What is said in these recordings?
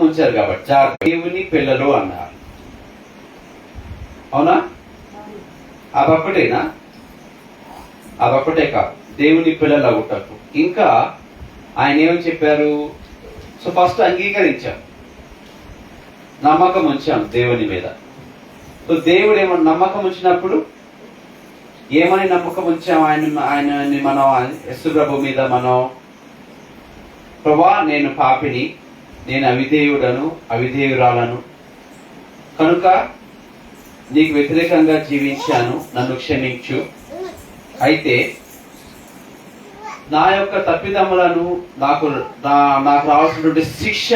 నమ్మకం ఉంచారు కాబట్టి. జాగ్రత్త. దేవుని పిల్లలు అన్నారు. అవునా? అదొక్కటేనా? అదొక్కటే కాదు. దేవుని పిల్లలు అగుటకు ఇంకా ఆయన ఏమని చెప్పారు? సో ఫస్ట్ అంగీకరించాం. నమ్మకం ఉంచాం దేవుని మీద. సో దేవుడు ఏమన్నా నమ్మకం ఉంచినప్పుడు ఏమని నమ్మకం ఉంచాం? ఆయన ఆయనని మనం యశు ప్రభు మీద మనం? ప్రభా నేను పాపిని. నేను అవిధేయుడను అవిధేయురాలను. కనుక నీకు వ్యతిరేకంగా జీవించాను నన్ను క్షమించు. అయితే నా యొక్క తప్పిదములను నాకు నా నాకు రావాల్సినటువంటి శిక్ష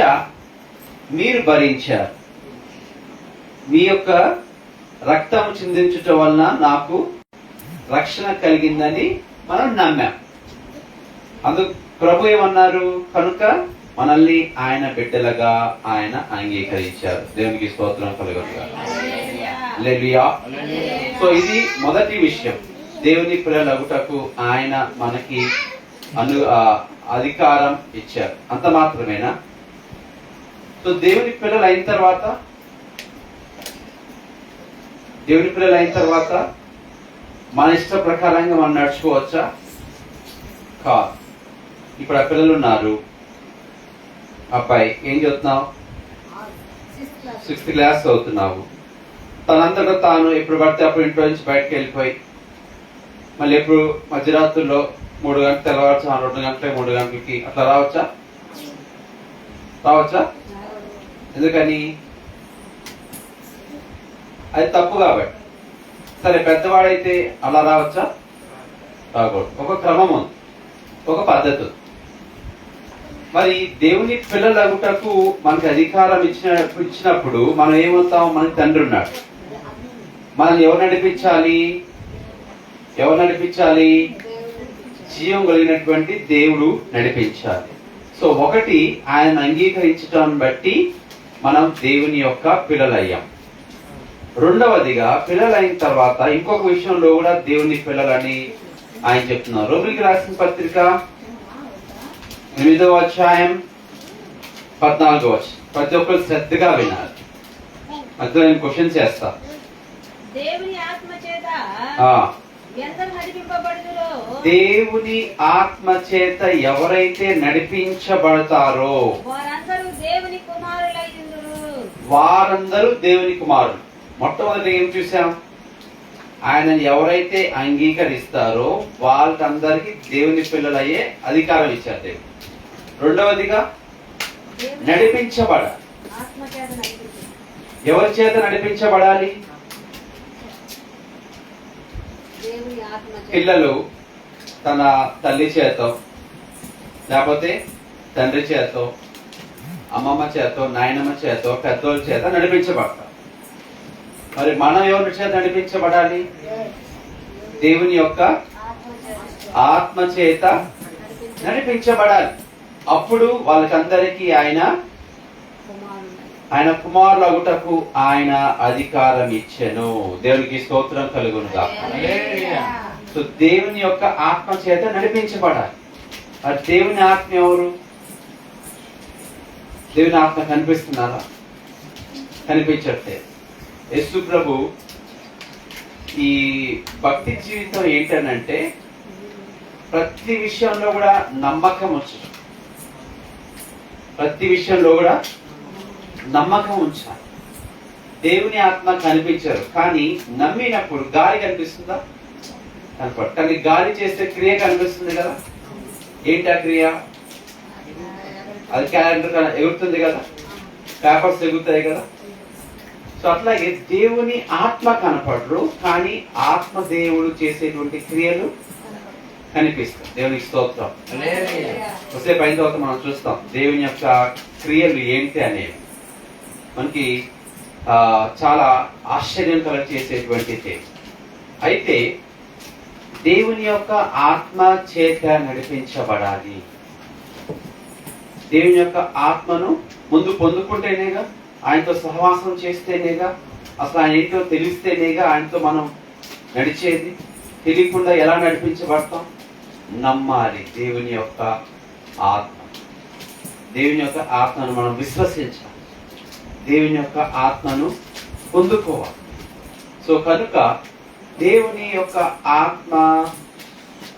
మీరు భరించారు. మీ యొక్క రక్తం చిందించటం వలన నాకు రక్షణ కలిగిందని మనం నమ్మాం. అందుకు ప్రభు ఏమన్నారు? కనుక మనల్ని ఆయన బిడ్డలుగా ఆయన అంగీకరించారు. దేవునికి స్తోత్రం హల్లెలూయా. సో ఇది మొదటి విషయం. దేవుని పిల్లలగుటకు ఆయన మనకి అను అధికారం ఇచ్చారు. అంత మాత్రమేనా? సో దేవుని పిల్లలు అయిన తర్వాత? దేవుని పిల్లలు అయిన తర్వాత? మన ఇష్ట ప్రకారంగా మనం నడుచుకోవచ్చా? కాదు. ఇప్పుడు ఆ పిల్లలు ఉన్నారు. అబ్బాయి ఏం చదువుతున్నావు? సిక్స్త్ క్లాస్ చదువుతున్నావు. తనంతటా తాను ఎప్పుడు పడితే అప్పుడు ఇంట్లో నుంచి బయటకు వెళ్ళిపోయి మళ్ళీ ఎప్పుడు మధ్యరాత్రుల్లో మూడు గంటలు తెల్లవారుచా రెండు గంటలకి మూడు గంటలకి అట్లా రావచ్చా? రావచ్చా? ఎందుకని? అది తప్పు కాబట్టి. సరే పెద్దవాడైతే అలా రావచ్చా? రాకూడదు. ఒక క్రమం ఉంది. ఒక పద్ధతి ఉంది. మరి దేవుని పిల్లలు అగుటకు మనకి అధికారం ఇచ్చిన ఇచ్చినప్పుడు మనం ఏమవుతాం? మనకి తండ్రి ఉన్నాడు. మనల్ని ఎవరు నడిపించాలి? ఎవరు నడిపించాలి? జీవం కలిగినటువంటి దేవుడు నడిపించాలి. సో ఒకటి ఆయన అంగీకరించడం బట్టి మనం దేవుని యొక్క పిల్లలయ్యాం. రెండవదిగా పిల్లలైన తర్వాత ఇంకొక విషయంలో కూడా దేవుని పిల్లలని ఆయన చెప్తున్నారు. రోమిలికి రాసిన పత్రిక ఎనిమిదవ అధ్యాయం పద్నాలుగో వచ్చి ప్రతి ఒక్కరు శ్రద్ధగా వినాలి. మధ్యలో నేను క్వశ్చన్ చేస్తా. దేవుని ఆత్మ చేత దేవుని ఆత్మ చేత ఎవరైతే నడిపించబడతారో వారందరూ దేవుని కుమారులు. మొట్టమొదటి ఏం చూసాం ఆయన ఎవరైతే అంగీకరిస్తారో వాళ్ళకందరికి దేవుని పిల్లలయ్యే అధికారం ఇచ్చారు దేవుడు. రెండవదిగా నడిపించబడాలి నడిపించబడ ఎవరి చేత నడిపించబడాలి? పిల్లలు తన తల్లి చేత లేకపోతే తండ్రి చేత అమ్మమ్మ చేత నాయనమ్మ చేత పెద్దోళ్ళ చేత నడిపించబడతారు మరి మనం ఎవరి చేత నడిపించబడాలి? దేవుని యొక్క ఆత్మ చేత నడిపించబడాలి. అప్పుడు వాళ్ళకందరికీ ఆయన ఆయన కుమారులు అగుటకు ఆయన అధికారం ఇచ్చెను దేవునికి స్తోత్రం కలుగునుగా సో దేవుని యొక్క ఆత్మ చేత నడిపించబడాలి. మరి దేవుని ఆత్మ ఎవరు? దేవుని ఆత్మ కనిపిస్తున్నారా? కనిపించట్లేదు. యేసు ప్రభు ఈ భక్తి జీవితం ఏంటనంటే ప్రతి విషయంలో కూడా నమ్మకం ఉంచడం ప్రతి విషయంలో కూడా నమ్మకం ఉంచాలి. దేవుని ఆత్మ కనిపించారు కానీ నమ్మినప్పుడు గాలి కనిపిస్తుందా? కనపడు కానీ గాలి చేస్తే క్రియ కనిపిస్తుంది కదా. ఏంటి ఆ క్రియ? అది క్యాలెండర్ ఎగురుతుంది కదా. పేపర్స్ ఎగురుతాయి కదా. సో అట్లాగే దేవుని ఆత్మ కనపడరు కానీ ఆత్మ దేవుడు చేసేటువంటి క్రియలు కనిపిస్తాయి దేవునికి స్తోత్రం. కొద్దిసేపు అయిన తర్వాత మనం చూస్తాం దేవుని యొక్క క్రియలు ఏంటి అనేవి మనకి చాలా ఆశ్చర్యం కలగ చేసేటువంటిది అయితే దేవుని యొక్క ఆత్మ చేత నడిపించబడాలి. దేవుని యొక్క ఆత్మను ముందు పొందుకుంటేనేగా ఆయనతో సహవాసం చేస్తేనేగా అసలు ఆయన ఏంటో తెలిస్తేనేగా ఆయనతో మనం నడిచేది తెలియకుండా ఎలా నడిపించబడతాం నమ్మాలి దేవుని యొక్క ఆత్మ. దేవుని యొక్క ఆత్మను మనం విశ్వసించాలి. దేవుని యొక్క ఆత్మను పొందుకోవాలి. సో కనుక దేవుని యొక్క ఆత్మ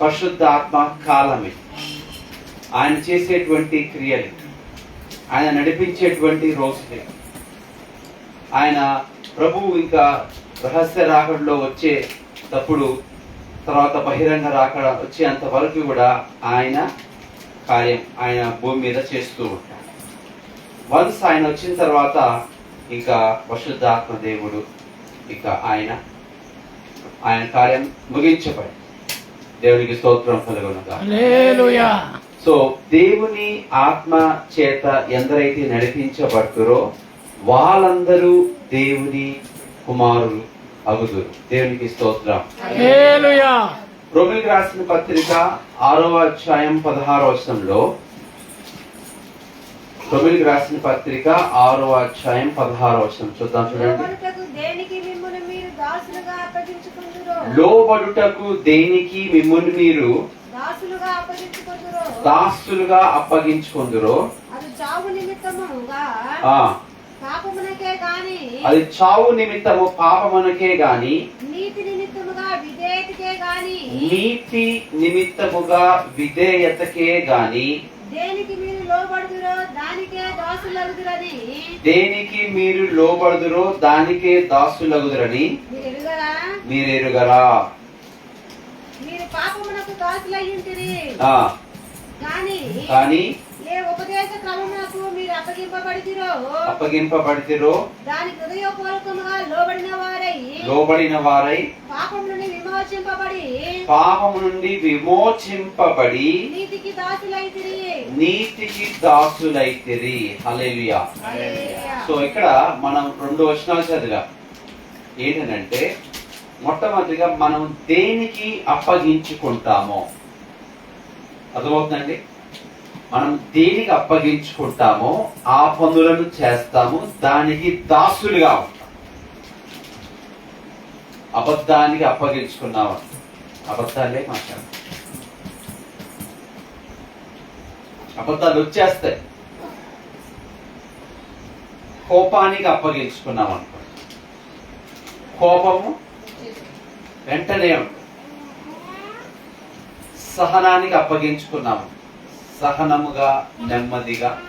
పరిశుద్ధ ఆత్మ కాలమే ఆయన చేసేటువంటి క్రియలు ఆయన నడిపించేటువంటి రోజులే ఆయన ప్రభువు ఇంకా రహస్య రాకడలో వచ్చేటప్పుడు తర్వాత బహిరంగ రాకడ వచ్చేంత వరకు కూడా ఆయన కార్యం ఆయన భూమి మీద చేస్తూ ఉంటాడు. వన్స్ ఆయన వచ్చిన తర్వాత ఇంకా పరిశుద్ధాత్మ దేవుడు ఇక ఆయన ఆయన కార్యం ముగించబడి దేవునికి స్తోత్రం కలుగునుగా సో దేవుని ఆత్మ చేత ఎందరైతే నడిపించబడుతురో వాళ్ళందరూ దేవుని కుమారులు. అగుదురు దేవునికి స్తోత్రం. హల్లెలూయా. రోమిలికి రాసిన పత్రిక ఆరవ అధ్యాయం పదహారవ వచనంలో రోమిలికి రాసిన పత్రిక ఆరవ అధ్యాయం పదహారవ వచనం చూద్దాం చూడండి. లోబడుటకు దేనికి మిమ్మును మీరు దాసులుగా అప్పగించుకుందురో? అది చావు నిమిత్తముగా ఆ పాపమునకే గాని అది చావు నిమిత్తము పాపమునకే గాని నీతి నిమిత్తముగా విధేయతకే గాని నీతి నిమిత్తముగా విధేయతకే గాని దేనికి మీరు లోబడుదురో దానికే దాసులగుదురని దేనికి మీరు లోబడుదురో దానికే దాసులగుదురని మీరెరుగరా? మీరు పాపమునకు దాసులయ్యుంటిరి. కానీ కానీ అప్పగింపబడితిరో? అప్పగింపబడితిరో? దాని హృదయపూర్వకముగా లోబడిన వారై లోబడిన వారై పాపం నుండి విమోచింపబడి పాపము నుండి విమోచింపబడి నీతికి దాసులైతిరి. నీతికి దాసులైతిరి. హల్లెలూయా. హల్లెలూయా. సో ఇక్కడ మనం రెండు వచనాలు చదివాం. ఏంటంటే మొట్టమొదటిగా మనం దేనికి అప్పగించుకుంటామో. అర్థమవుతుందండి? మనం దేనికి అప్పగించుకుంటామో ఆ పనులను చేస్తాము. దానికి దాసులుగా ఉంటాం. అబద్ధానికి అప్పగించుకున్నాము అబద్ధాలే మాట్లాడు అబద్ధాలు వచ్చేస్తాయి. కోపానికి అప్పగించుకున్నాం అనుకో. కోపము వెంటనే ఉంటుంది సహనానికి అప్పగించుకున్నాము సహనముగా నెమ్మదిగా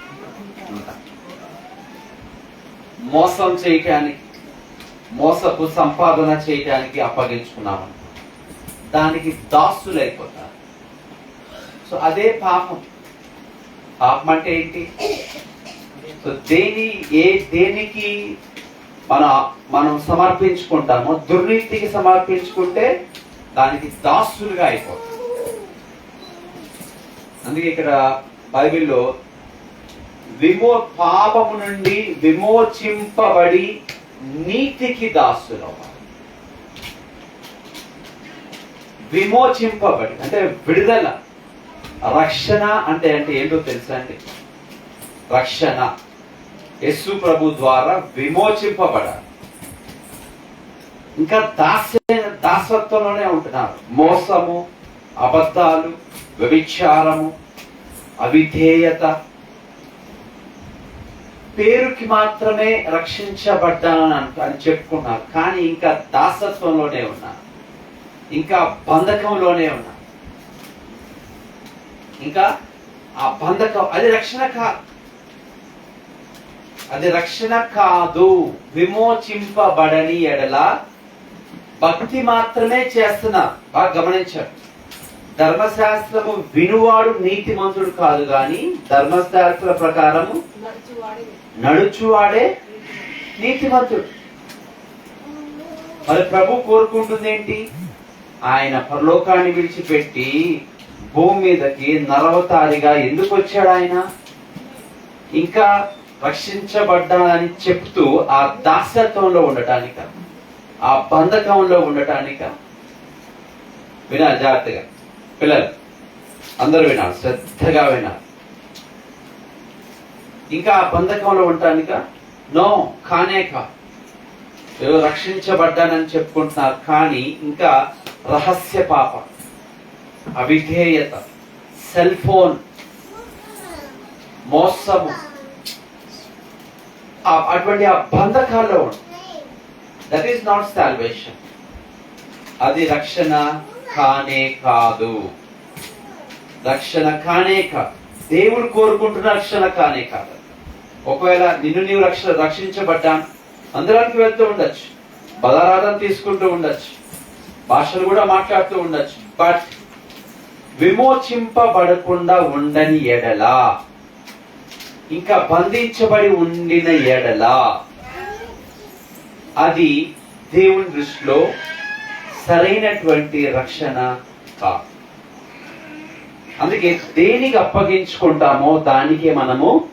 ఉంటాం. మోసం చేయటానికి మోసపు సంపాదన చేయటానికి అప్పగించుకున్నాము అనుకో. దానికి దాసులైపోతారు. సో అదే పాపం. పాపం అంటే ఏంటి? సో దేని ఏ దేనికి మన మనం సమర్పించుకుంటామో దుర్నీతికి సమర్పించుకుంటే దానికి దాసులుగా అయిపోతాం. అందుకే ఇక్కడ బైబిల్లో విమో పాపము నుండి విమోచింపబడి నీతికి దాసులవ్వాలి. విమోచింపబడి అంటే విడుదల. రక్షణ అంటే అంటే ఏంటో తెలుసా అండి? రక్షణ. యస్సు ప్రభు ద్వారా విమోచింపబడాలి. ఇంకా దాస్య దాసత్వంలోనే ఉంటున్నారు. మోసము అబద్ధాలు వ్యభిచారము అవిధేయత. పేరుకి మాత్రమే రక్షించబడ్డానని అంట- అని చెప్పుకున్నారు. కానీ ఇంకా దాసత్వంలోనే ఉన్నారు ఇంకా బంధకంలోనే ఉన్నారు ఇంకా ఆ బంధకం అది రక్షణ కాదు అది రక్షణ కాదు. విమోచింపబడని ఎడల భక్తి మాత్రమే చేస్తున్నారు. బాగా గమనించారు. ధర్మశాస్త్రము వినువాడు నీతి మంతుడు కాదు గాని ధర్మశాస్త్ర ప్రకారము నడుచువాడే నడుచువాడే నీతిమంతుడు. మరి ప్రభు కోరుకుంటుంది ఏంటి? ఆయన పరలోకాన్ని విడిచిపెట్టి భూమి మీదకి నరవతారిగా ఎందుకు వచ్చాడు ఆయన? ఇంకా రక్షించబడ్డానని చెప్తూ ఆ దాసత్వంలో ఉండటానిక ఆ బంధకంలో ఉండటానిక. వినా జాగ్రత్తగా. పిల్లలు అందరూ వినాలి శ్రద్ధగా వినాలి. ఇంకా ఆ బంధకంలో ఉండటానిక? నో కానే కా. ఏదో రక్షించబడ్డానని చెప్పుకుంటున్నారు కానీ ఇంకా రహస్య పాప అవిధేయత సెల్ ఫోన్ మోసము. అటువంటి ఆ బంధకాల్లో దట్ ఈస్ నాట్ సాల్వేషన్ అది రక్షణ కానే కాదు. రక్షణ కానే కాదు దేవుడు కోరుకుంటున్న రక్షణ కానే కాదు. ఒకవేళ నిన్ను నీవు రక్షణ రక్షించబడ్డాను అందరానికి వెళ్తూ ఉండొచ్చు బలారాధన తీసుకుంటూ ఉండొచ్చు భాషలు కూడా మాట్లాడుతూ ఉండొచ్చు బట్ విమోచింపబడకుండా ఉండని ఎడలా ఇంకా బంధించబడి ఉండిన ఎడలా అది దేవుని దృష్టిలో సరైనటువంటి రక్షణ కాదు అందుకే దేనికి అప్పగించుకుంటామో దానికే మనము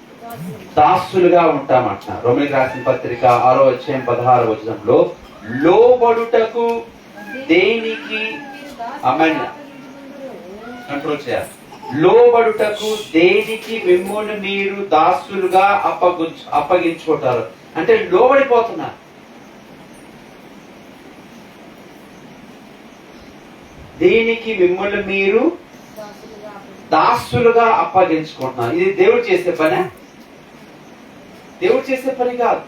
దాసులుగా ఉంటామంట. రోమిలికి రాసిన పత్రిక ఆరో అధ్యాయం పదహారు వచనంలో లోబడుటకు దేనికి అమెన్ కంట్రోల్ చేయాలి. లోబడుటకు దేనికి మిమ్మల్ని మీరు దాసులుగా అప్పగు అప్పగించుకుంటారు? అంటే లోబడిపోతున్నారు. దేనికి మిమ్మల్ని మీరు దాసులుగా అప్పగించుకుంటున్నారు? ఇది దేవుడు చేసే పనే? దేవుడు చేసే పని కాదు.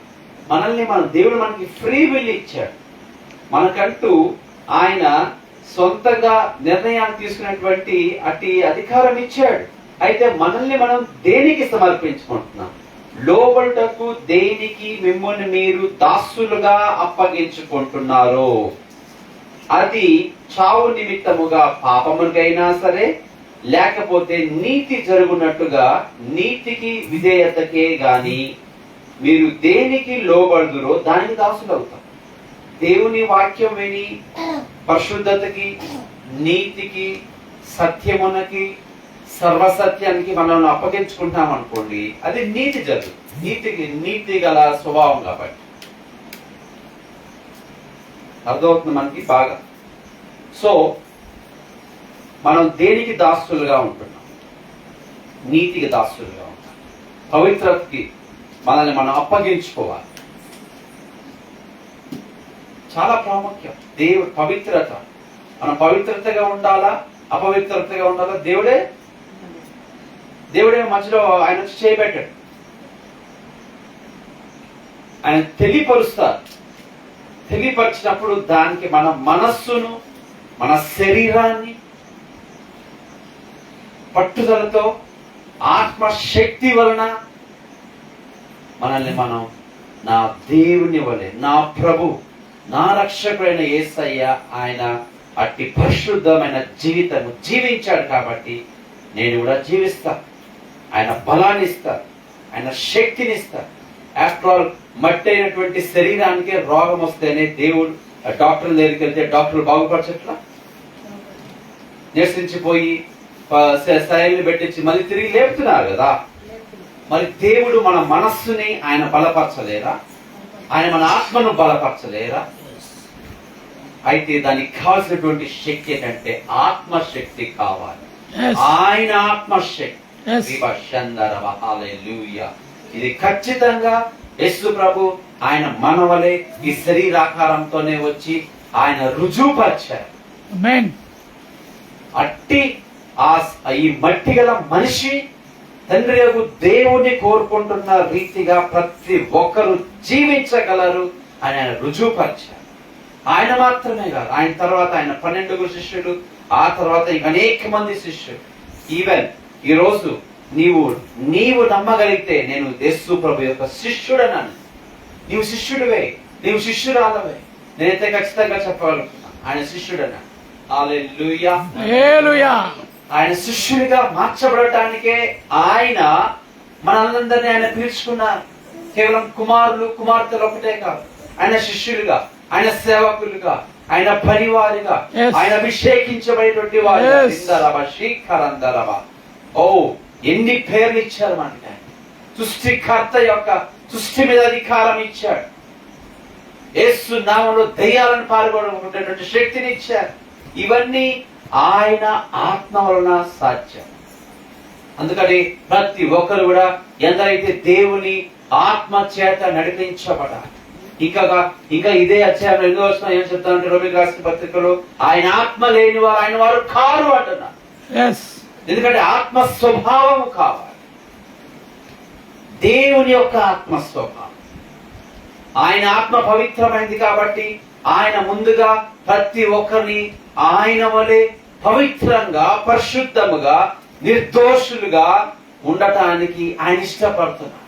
మనల్ని మన దేవుడు మనకి ఫ్రీ విల్ ఇచ్చాడు. మనకంటూ ఆయన సొంతంగా నిర్ణయాన్ని తీసుకునేటువంటి అటు అధికారం ఇచ్చాడు. అయితే మనల్ని మనం దేనికి సమర్పించుకుంటున్నాం? లోబడుటకు దేనికి మిమ్మల్ని మీరు దాసులుగా అప్పగించుకుంటున్నారు? అది చావు నిమిత్తముగా పాపమునికైనా సరే లేకపోతే నీతి జరుగునట్టుగా నీతికి విధేయతకే గాని మీరు దేనికి లోబడుదురో దానికి దాసులు అవుతాం దేవుని వాక్యం విని పరిశుద్ధతకి నీతికి సత్యమునకి సర్వసత్యానికి మనల్ని అప్పగించుకుంటాం అనుకోండి అది నీతి జరుగు. నీతికి నీతి గల స్వభావం కాబట్టి. అర్థమవుతుంది మనకి బాగా. సో మనం దేనికి దాస్తులుగా ఉంటున్నాం? నీతికి దాస్తులుగా ఉంటాం పవిత్రతకి మనల్ని మనం అప్పగించుకోవాలి. చాలా ప్రాముఖ్యం. దేవు పవిత్రత. మనం పవిత్రతగా ఉండాలా? అపవిత్రతగా ఉండాలా? దేవుడే? దేవుడే మధ్యలో ఆయన వచ్చి చేయబెట్టాడు. ఆయన తెలియపరుస్తారు. తెలియపరిచినప్పుడు దానికి మన మనస్సును మన శరీరాన్ని పట్టుదలతో ఆత్మశక్తి వలన మనల్ని మనం నా దేవుని వలె నా ప్రభు నా రక్షకుడైన ఏసయ్య ఆయన అట్టి పరిశుద్ధమైన జీవితము జీవించాడు కాబట్టి నేను కూడా జీవిస్తా. ఆయన బలాన్ని ఇస్తా ఆయన శక్తిని ఇస్తా ఆఫ్టర్ ఆల్ మట్టి అయినటువంటి శరీరానికి రోగం వస్తేనే దేవుడు డాక్టర్ దగ్గరికి వెళ్తే డాక్టర్ బాగుపరచట్లా? నిరసించిపోయి శైలిని పెట్టించి మళ్ళీ తిరిగి లేపుతున్నారు కదా? మరి దేవుడు మన మనస్సుని ఆయన బలపరచలేరా? ఆయన మన ఆత్మను బలపరచలేరా? అయితే దానికి కావాల్సినటువంటి శక్తి ఏంటంటే ఆత్మశక్తి కావాలి. ఆయన ఆత్మశక్తి. ఇది ఖచ్చితంగా యేసు ప్రభు ఆయన మనవలే ఈ శరీరాకారంతోనే వచ్చి ఆయన రుజువుపరిచారు. అట్టి ఆ ఈ మట్టి గల మనిషి తండ్రి యొక్క దేవుని కోరుకుంటున్న రీతిగా ప్రతి ఒక్కరు జీవించగలరు అని ఆయన రుజువుపరిచారు. ఆయన మాత్రమే కాదు ఆయన తర్వాత ఆయన పన్నెండుగురు శిష్యులు ఆ తర్వాత ఇంకా అనేక మంది శిష్యులు. ఈవెన్ ఈ రోజు నీవు నీవు నమ్మగలిగితే నేను యేసు ప్రభు యొక్క శిష్యుడనను. నీవు శిష్యుడివే నీవు శిష్యురాలవే. నేనైతే ఖచ్చితంగా చెప్పగలుగుతున్నా ఆయన శిష్యుడన హల్లెలూయా. Hallelujah. ఆయన శిష్యుడిగా మార్చబడటానికే ఆయన మనందరినీ ఆయన పిలుచుకున్నారు. కేవలం కుమారులు కుమార్తెలు ఒకటే కాదు. ఆయన శిష్యులుగా ఆయన సేవకులుగా ఆయన పనివారిగా. ఆయన అభిషేకించబడేటువంటి వారు ఓ ఎన్ని పేర్లు ఇచ్చారు మనకి సృష్టికర్త యొక్క సృష్టి మీద అధికారం ఇచ్చాడు. యేసు నామంలో దయ్యాలను పాల్గొనటువంటి శక్తిని ఇచ్చారు. ఇవన్నీ ఆయన ఆత్మ వలన సాధ్యం. అందుకని ప్రతి ఒక్కరు కూడా ఎందరైతే దేవుని ఆత్మ చేత నడిపించబడాలి. ఇంకా ఇంకా ఇదే అధ్యాయం ఎన్నో వచ్చిన ఏం చెప్తానంటే రోమికి రాసిన పత్రికలో ఆయన ఆత్మ లేని వారు ఆయన వారు కారు అంటున్నారు. ఎందుకంటే ఆత్మ స్వభావం కావాలి. దేవుని యొక్క ఆత్మ స్వభావం ఆయన ఆత్మ పవిత్రమైనది కాబట్టి ఆయన ముందుగా ప్రతి ఒక్కరిని ఆయన వలె పవిత్రంగా పరిశుద్ధముగా నిర్దోషులుగా ఉండటానికి ఆయన ఇష్టపడుతున్నారు.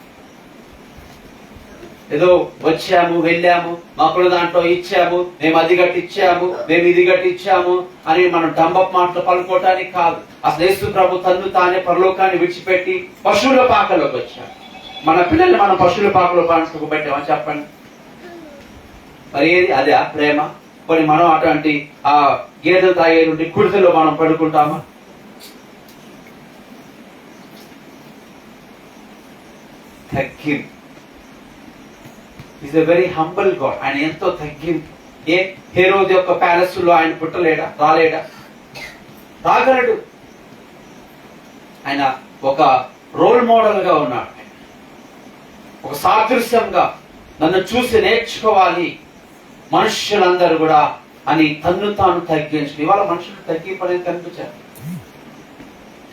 ఏదో వచ్చాము వెళ్ళాము మాకున్న దాంట్లో ఇచ్చాము మేము అది గట్టి ఇచ్చాము మేము ఇది గట్టి ఇచ్చాము అని మనం డంబప్ మాటలు పలుకోవటానికి కాదు. అసలు యేసు ప్రభు తన్ను తానే పరలోకాన్ని విడిచిపెట్టి పశువుల పాకలోకి వచ్చాడు. మన పిల్లల్ని మనం పశువుల పాకలో పాంచుకు పెట్టామని చెప్పండి? మరి ఏది? అదే ఆ ప్రేమ? కొన్ని మనం అటువంటి ఆ గేదెలు తాగే నుండి కుడితలో మనం పడుకుంటామా? తగ్గింపు. Is a very humble god ఆయన ఎంతో తగ్గింపు ఏ హేరోది యొక్క ప్యాలెస్లో ఆయన పుట్టలేడా? రాలేడా? రాగలడు ఆయన ఒక రోల్ మోడల్గా ఉన్నాడు. ఒక సాదృశ్యంగా నన్ను చూసి నేర్చుకోవాలి మనుష్యులందరూ కూడా అని తన్ను తాను తగ్గించు ఇవాళ మనుషులు తగ్గింపు అనేది కనిపించారు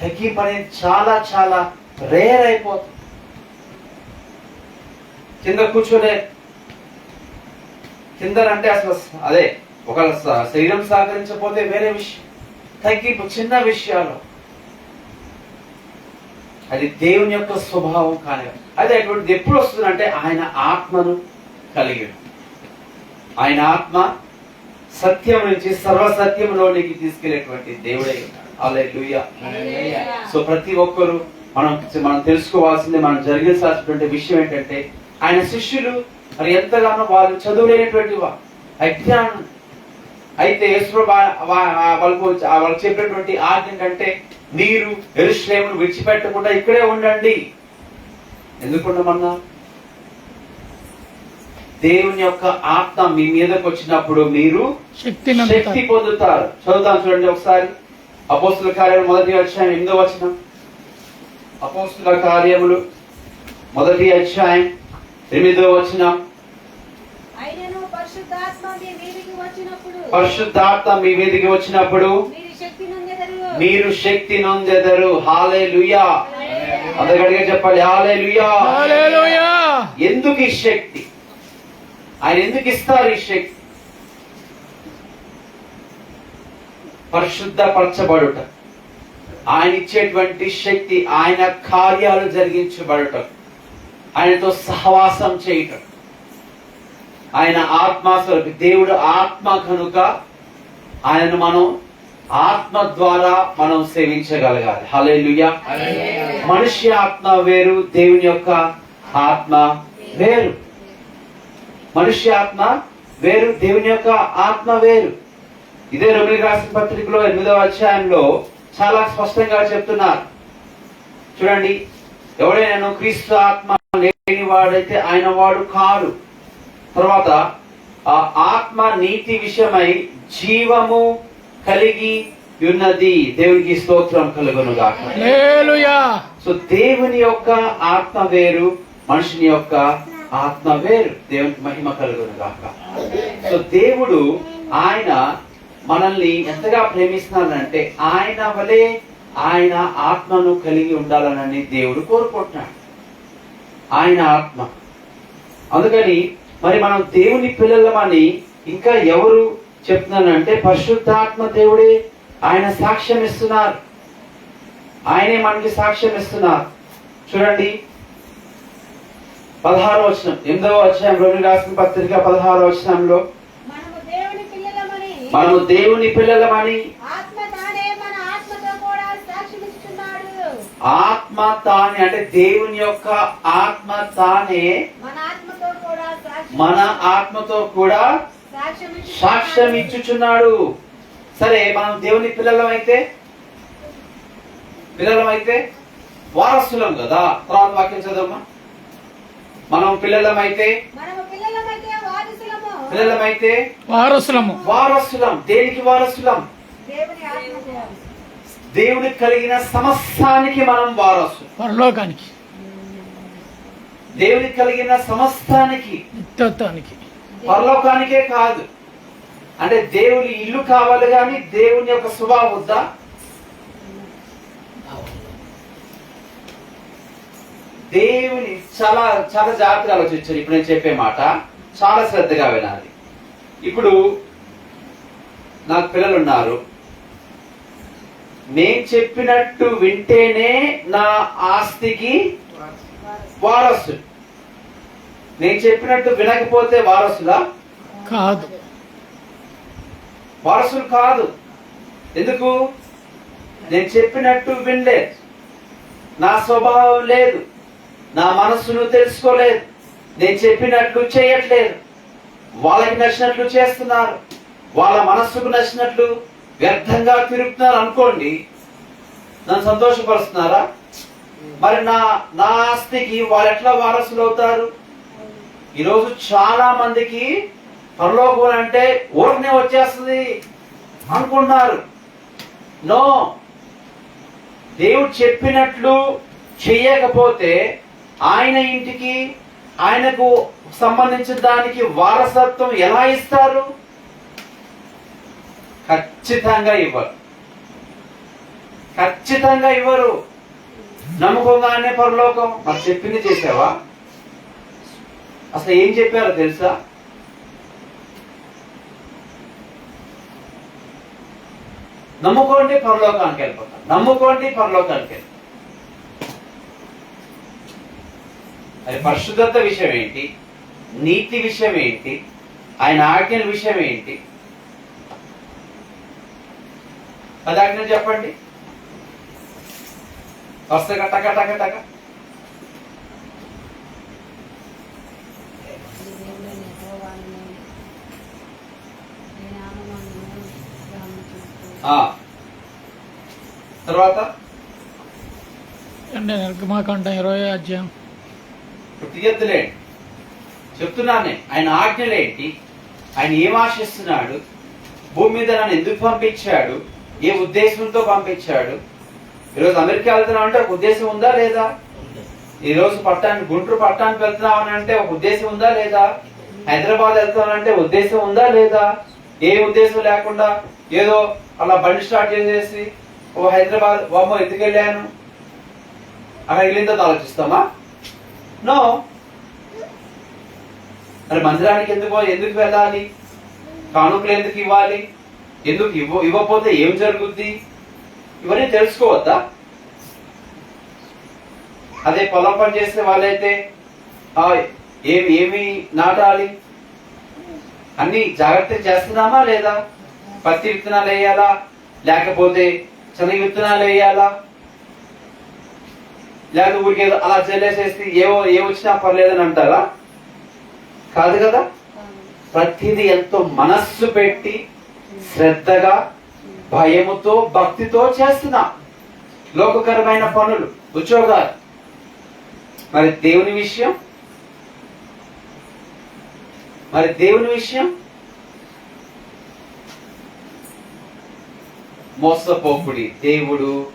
తగ్గింపు చాలా చాలా రేర్ అయిపోతుంది. కింద కూర్చునే కింద అంటే అసలు అదే ఒక శరీరం సహకరించకపోతే వేరే విషయం. తగ్గింపు చిన్న విషయాలు. అది దేవుని యొక్క స్వభావం కానీ అదే అటువంటిది ఎప్పుడు వస్తుందంటే ఆయన ఆత్మను కలిగి. ఆయన ఆత్మ సత్యం నుంచి సర్వసత్యంలోనికి తీసుకెళ్ళేటువంటి దేవుడై ఉన్నాడు హల్లెలూయా. సో ప్రతి ఒక్కరు మనం మనం తెలుసుకోవాల్సింది మనం జరిగించాల్సినటువంటి విషయం ఏంటంటే ఆయన శిష్యులు మరి ఎంతగానో వాళ్ళు చదువులేనటువంటి అజ్ఞానం. అయితే వా- వాళ్ళకు వాళ్ళు చెప్పినటువంటి ఆజ్ఞ ఏంటంటే మీరు ఎరుశ్లేమును విడిచిపెట్టకుండా ఇక్కడే ఉండండి. ఎందుకు ఉండమన్నా దేవుని యొక్క ఆత్మ మీ మీదకి వచ్చినప్పుడు మీరు శక్తి పొందుతారు. చదువుతాం చూడండి ఒకసారి. అపోస్తుల కార్యాలు మొదటి అధ్యాయం ఎనిమిదో వచనం. అపోస్తుల కార్యములు మొదటి అధ్యాయం ఎనిమిదో వచనం. పరిశుద్ధాత్మ మీ మీదికి వచ్చినప్పుడు. పరిశుద్ధాత్మ మీ మీదకి వచ్చినప్పుడు. మీరు శక్తి నొందెదరు. మీరు శక్తి నొందెదరు. హాలే లుయా అందరికడిగా చెప్పాలి. హాలే లుయా ఎందుకు ఈ శక్తి? ఆయన ఎందుకు ఇస్తారు ఈ శక్తి? పరిశుద్ధపరచబడుట. ఆయన ఇచ్చేటువంటి శక్తి ఆయన కార్యాలు జరిగించబడుట. ఆయనతో సహవాసం చేయటం. ఆయన ఆత్మ దేవుడు ఆత్మ కనుక ఆయనను మనం ఆత్మ ద్వారా మనం సేవించగలగాలి. హల్లెలూయా. మనిషి ఆత్మ వేరు దేవుని యొక్క ఆత్మ వేరు. మనిషి ఆత్మ వేరు దేవుని యొక్క ఆత్మ వేరు. ఇదే రమణి రాసిన పత్రికలో ఎనిమిదవ అధ్యాయంలో చాలా స్పష్టంగా చెప్తున్నారు. చూడండి ఎవడైనా క్రీస్తు ఆత్మ వాడైతే ఆయన వాడు కాడు తర్వాత ఆ ఆత్మ నీతి విషయమై జీవము కలిగి ఉన్నది. దేవునికి స్తోత్రం కలుగును గాక సో దేవుని యొక్క ఆత్మ వేరు మనుషుని యొక్క ఆత్మ వేరు. దేవునికి మహిమ కలుగును గాక సో దేవుడు ఆయన మనల్ని ఎంతగా ప్రేమిస్తున్నాడంటే ఆయన వలె ఆయన ఆత్మను కలిగి ఉండాలనని దేవుడు కోరుకుంటున్నాడు. ఆయన ఆత్మ. అందుకని మరి మనం దేవుని పిల్లలమని ఇంకా ఎవరు చెప్తున్నారంటే పరిశుద్ధాత్మ దేవుడే ఆయన సాక్ష్యం ఇస్తున్నారు. ఆయనే మనకి సాక్ష్యం ఇస్తున్నారు. చూడండి. పదహారో వచనం. ఎనిమిదవ అధ్యాయం రోమి రాసిన పత్రిక పదహారో వచనంలో. మనము దేవుని పిల్లలమని మనము దేవుని పిల్లలమని ఆత్మ తానే మన ఆత్మతో కూడా సాక్షిమిస్తున్నాడు ఆత్మ తానే అంటే దేవుని యొక్క ఆత్మ తానే మన ఆత్మతో కూడా. సాక్ష్యం ఇచ్చుచున్నాడు సరే మనం దేవుని పిల్లలం అయితే పిల్లలం అయితే వారసులం కదా. తర్వాత వాక్యం చదవమ్మా. మనం పిల్లలం అయితే పిల్లలమైతే వారసులము. వారసులము. వారసులం. దేనికి వారసులం? దేవుని ఆత్మకు దేవుడికి కలిగిన సమస్తానికి మనం వారసు. పరలోకానికి దేవుడికి కలిగిన సమస్తానికి. నిత్యత్వానికి. పరలోకానికే కాదు. అంటే దేవుని ఇల్లు కావాలి కానీ దేవుని యొక్క స్వభావం వద్దా? దేవుని చాలా చాలా జాగ్రత్తగా ఆలోచించారు ఇప్పుడు నేను చెప్పే మాట చాలా శ్రద్ధగా వినాలి. ఇప్పుడు నాకు పిల్లలు ఉన్నారు. నేను చెప్పినట్టు వింటేనే నా ఆస్తికి వారసు నేను చెప్పినట్టు వినకపోతే వారసులా కాదు. వారసులు కాదు. ఎందుకు? నేను చెప్పినట్టు వినలేదు. నా స్వభావం లేదు. నా మనస్సును తెలుసుకోలేదు. నేను చెప్పినట్లు చేయట్లేదు. వాళ్ళకి నచ్చినట్లు చేస్తున్నారు. వాళ్ళ మనస్సుకు నచ్చినట్లు వ్యర్థంగా తిరుగుతున్నారు అనుకోండి నన్ను సంతోషపరుస్తున్నారా? మరి నా నా ఆస్తికి వాళ్ళు ఎట్లా వారసులు అవుతారు ఈరోజు చాలా మందికి పరలోకం అంటే ఊరికనే వచ్చేస్తుంది అనుకుంటున్నారు. నో దేవుడు చెప్పినట్లు చెయ్యకపోతే ఆయన ఇంటికి ఆయనకు సంబంధించిన దానికి వారసత్వం ఎలా ఇస్తారు? ఖచ్చితంగా ఇవ్వరు. ఖచ్చితంగా ఇవ్వరు. నమ్ముకోగానే పరలోకం. మరి చెప్పింది చేసావా? అసలు ఏం చెప్పారో తెలుసా? నమ్ముకోండి పరలోకానికి వెళ్ళిపోతాం నమ్ముకోండి పరలోకానికి వెళ్ళి అది పరిశుద్ధత విషయం ఏంటి? నీతి విషయం ఏంటి? ఆయన ఆజ్ఞల విషయం ఏంటి? అది ఆజ్ఞలు చెప్పండి. వస్తే టక టక టక ఆ. తర్వాత? అంటే నిర్గమాకాండం ఇరవై అధ్యాయం. తీయద్దులేండి. చెప్తున్నానే ఆయన ఆజ్ఞలేంటి? ఆయన ఏం ఆశిస్తున్నాడు? భూమి మీద నన్ను ఎందుకు పంపించాడు? ఏ ఉద్దేశంతో పంపించాడు. ఈరోజు అమెరికా వెళ్తున్నావు అంటే ఒక ఉద్దేశం ఉందా లేదా? ఈరోజు పట్టానికి గుంటూరు పట్టానికి వెళ్తున్నాం అని అంటే ఒక ఉద్దేశం ఉందా లేదా? హైదరాబాద్ వెళ్తానంటే ఉద్దేశం ఉందా లేదా? ఏ ఉద్దేశం లేకుండా ఏదో అలా బండి స్టార్ట్ చేసేసి ఓ హైదరాబాద్ వామో ఎందుకు వెళ్ళాను? అక్కడ వెళ్ళిన తర్వాత ఆలోచిస్తామా? నో. మరి మందిరానికి ఎందుకు ఎందుకు వెళ్ళాలి? కానుకలు ఎందుకు ఇవ్వాలి? ఎందుకు ఇవ్వ ఇవ్వకపోతే ఏం జరుగుద్ది? ఇవన్నీ తెలుసుకోవద్దా? అదే పొలం పని చేసే వాళ్ళైతే ఏమి ఏమి నాటాలి? అన్ని జాగ్రత్త చేస్తున్నామా లేదా? పత్తి విత్తనాలు వేయాలా? లేకపోతే శనగ విత్తనాలు వేయాలా? లేకపోతే ఊరికి అలా చెల్లేసేసి ఏవో ఏ వచ్చినా పర్లేదని అంటారా? కాదు కదా? ప్రతిదీ ఎంతో మనస్సు పెట్టి శ్రద్ధగా భయముతో భక్తితో చేస్తున్నా. లోకకరమైన పనులు. ఉద్యోగాలు. మరి దేవుని విషయం? మరి దేవుని విషయం? మోసపోకుడి దేవుడు.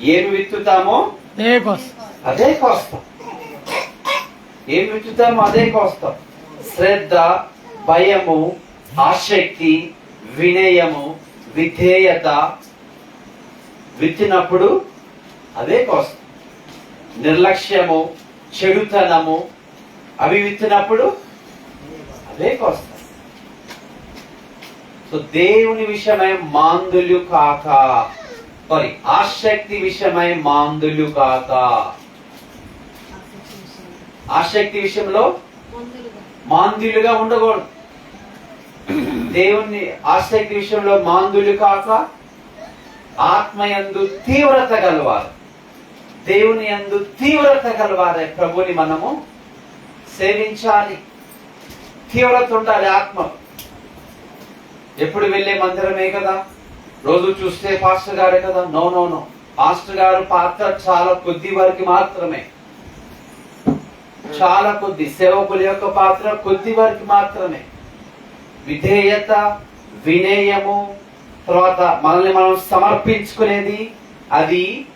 ఏమి విత్తుతామో? అదే కోస్తాం. ఏం విత్తుతామో అదే కోస్తాం. శ్రద్ధ భయము ఆసక్తి వినయము విధేయత విత్తినప్పుడు అదే కోస్తాం నిర్లక్ష్యము చెడుతనము అవి విత్తినప్పుడు అదే కోస్తాం సో దేవుని విషయమై మాందులు కాక సారీ ఆసక్తి విషయమై మాందులు కాక. ఆసక్తి విషయంలో. మాంద్యులుగా ఉండకూడదు. దేవుని ఆసక్తి విషయంలో మాందులు కాక ఆత్మయందు తీవ్రత గలవారు. దేవుని యందు తీవ్రత గలవారే ప్రభుని మనము సేవించాలి. తీవ్రత ఉండాలి ఆత్మ. ఎప్పుడు వెళ్ళే మందిరమే కదా? రోజు చూస్తే పాస్టర్ గారే కదా? No no no. పాస్టర్ గారు పాత్ర చాలా కొద్ది వారికి మాత్రమే. చాలా కొద్ది. సేవకుల యొక్క పాత్ర కొద్ది వారికి మాత్రమే. విధేయత వినయము తర్వాత మనల్ని మనం సమర్పించుకునేది అది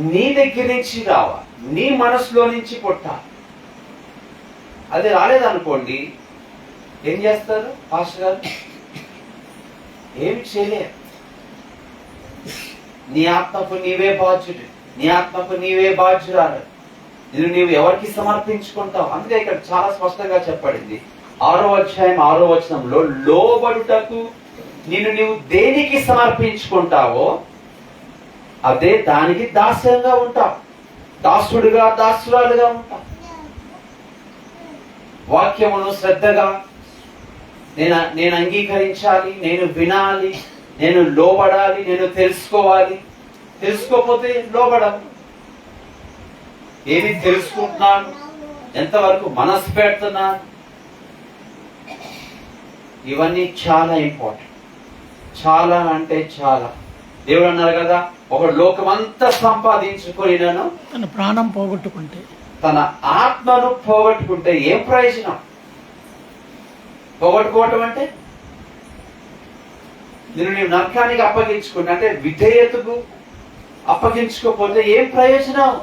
నీ దగ్గర నుంచి రావాలి. నీ మనసులో నుంచి పుట్టాలి. అది రాలేదనుకోండి ఏం చేస్తారు పాస్టర్ గారు? ఏమి చేయలేరు. నీ ఆత్మకు నీవే బాధ్యుడు. నీ ఆత్మకు నీవే బాధ్యురాలు. నేను నీవు ఎవరికి సమర్పించుకుంటావు? అందుకే ఇక్కడ చాలా స్పష్టంగా చెప్పబడింది. ఆరో అధ్యాయం ఆరో వచనంలో లోబడుటకు నిన్ను నీవు దేనికి సమర్పించుకుంటావో అదే దానికి దాస్యంగా ఉంటావు దాసుడుగా దాసురాలుగా ఉంటావు వాక్యమును శ్రద్ధగా నేను నేను అంగీకరించాలి నేను వినాలి నేను లోబడాలి నేను తెలుసుకోవాలి. తెలుసుకోకపోతే లోబడాలి ఏమి తెలుసుకుంటున్నాను? ఎంతవరకు మనసు పెడుతున్నాను ఇవన్నీ చాలా ఇంపార్టెంట్ చాలా అంటే చాలా. దేవుడు అన్నారు కదా ఒక లోకమంతా సంపాదించుకొని నేను తన ప్రాణం పోగొట్టుకుంటే. తన ఆత్మను పోగొట్టుకుంటే ఏం ప్రయోజనం? పోగొట్టుకోవటం అంటే? నేను నీవు నరకానికి అప్పగించుకుంటే అంటే విధేయతకు అప్పగించుకోకపోతే ఏం ప్రయోజనం?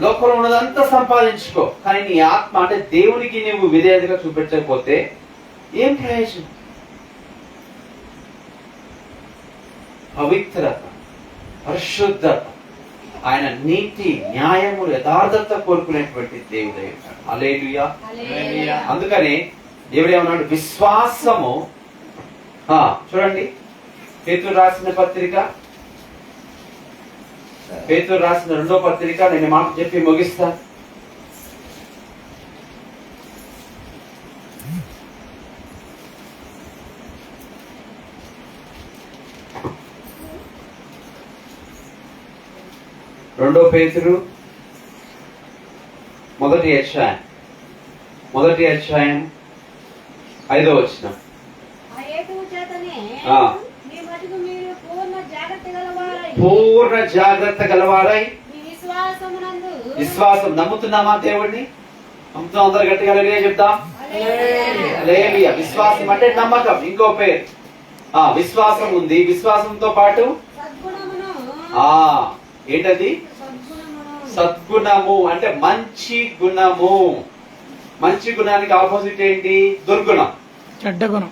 లోకంలో ఉన్నదంతా సంపాదించుకో. కానీ నీ ఆత్మ అంటే దేవునికి నువ్వు విధేయతగా చూపించకపోతే ఏం ప్రయోజనం పవిత్రత పరిశుద్ధత. ఆయన నీతి న్యాయము యథార్థత కోరుకునేటువంటి దేవుడే అలేలుయా అందుకని దేవుడు ఏమన్నాడు? విశ్వాసము చూడండి. పేతురు రాసిన పత్రిక. పేతురు రాసిన రెండో పత్రిక నేను మాట చెప్పి ముగిస్తా. రెండో పేతురు మొదటి అధ్యాయం. మొదటి అధ్యాయం ఐదో వచ్చిన పూర్ణ జాగ్రత్త గలవారై. విశ్వాసమునందు విశ్వాసం నమ్ముతున్నామా దేవుడిని నమ్ముతున్నాం అందరు గట్టిగా చెప్తాం. విశ్వాసం అంటే నమ్మకం. ఇంకో పేరు. ఆ విశ్వాసం ఉంది. విశ్వాసంతో పాటు ఆ ఏంటది? సద్గుణము అంటే మంచి గుణము. మంచి గుణానికి ఆపోజిట్ ఏంటి? దుర్గుణం. చెడ్డ గుణం.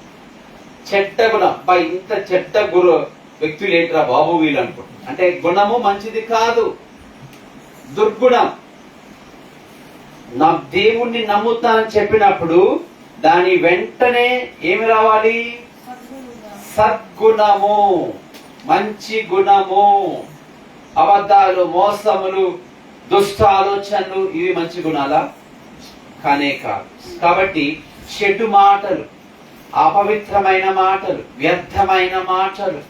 చెడ్డ గుణం. బై ఇంత చెడ్డ గురు వ్యక్తులు ఏంట్రా బాబు వీళ్ళు అనుకుంటా అంటే గుణము మంచిది కాదు. దుర్గుణం. నా దేవుణ్ణి నమ్ముతానని చెప్పినప్పుడు దాని వెంటనే ఏమి రావాలి? సద్గుణము. మంచి గుణము. అబద్ధాలు మోసములు దుష్ట ఆలోచనలు ఇవి మంచి గుణాలా? కానే కాదు. కాబట్టి చెడు మాటలు అపవిత్రమైన మాటలు వ్యర్థమైన మాటలు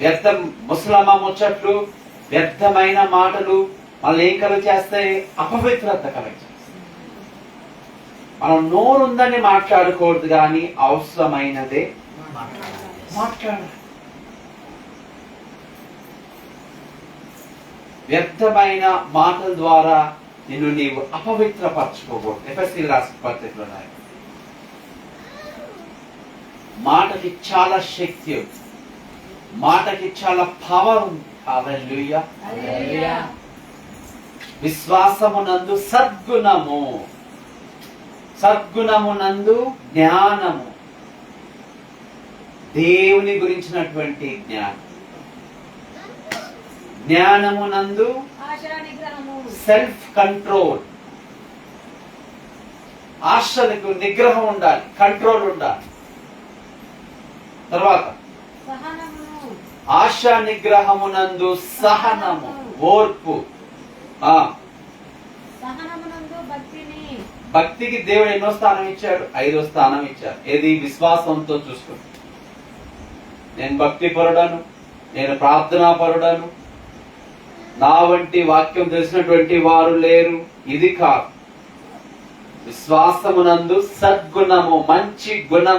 వ్యర్థం ముసలమ్మ ముచ్చట్లు వ్యర్థమైన మాటలు మళ్ళీ ఏం కలుగు చేస్తాయి? అపవిత్రత కలుగు మనం నోరుందని మాట్లాడకూడదు కానీ అవసరమైనదే మాట్లాడాలి. వ్యర్థమైన మాటల ద్వారా నిన్ను నీవు అపవిత్రపరచుకోకూడదు. ఎఫ్ఎస్సి రాసిన పత్రికలో ఉన్నాయి. మాటకి చాలా శక్తి ఉంది. మాటకి చాలా పవర్ ఉంది. విశ్వాసమునందు సద్గుణము. సద్గుణమునందు జ్ఞానము. దేవుని గురించినటువంటి జ్ఞానం. జ్ఞానమునందు ఆశా నిగ్రహము సెల్ఫ్ కంట్రోల్ ఆశలకు నిగ్రహం ఉండాలి కంట్రోల్ ఉండాలి. తర్వాత ఆశ నిగ్రహమునందు సహనము ఓర్పు. భక్తికి దేవుడు ఎన్నో స్థానం ఇచ్చాడు? ఐదో స్థానం ఇచ్చాడు. ఏది? విశ్వాసంతో చూసుకుంది నేను భక్తి పరుడను నేను ప్రార్థనా పరుడను నా వంటి వాక్యం తెలిసినటువంటి వారు లేరు. ఇది కాదు. విశ్వాసమునందు సద్గుణము మంచి గుణం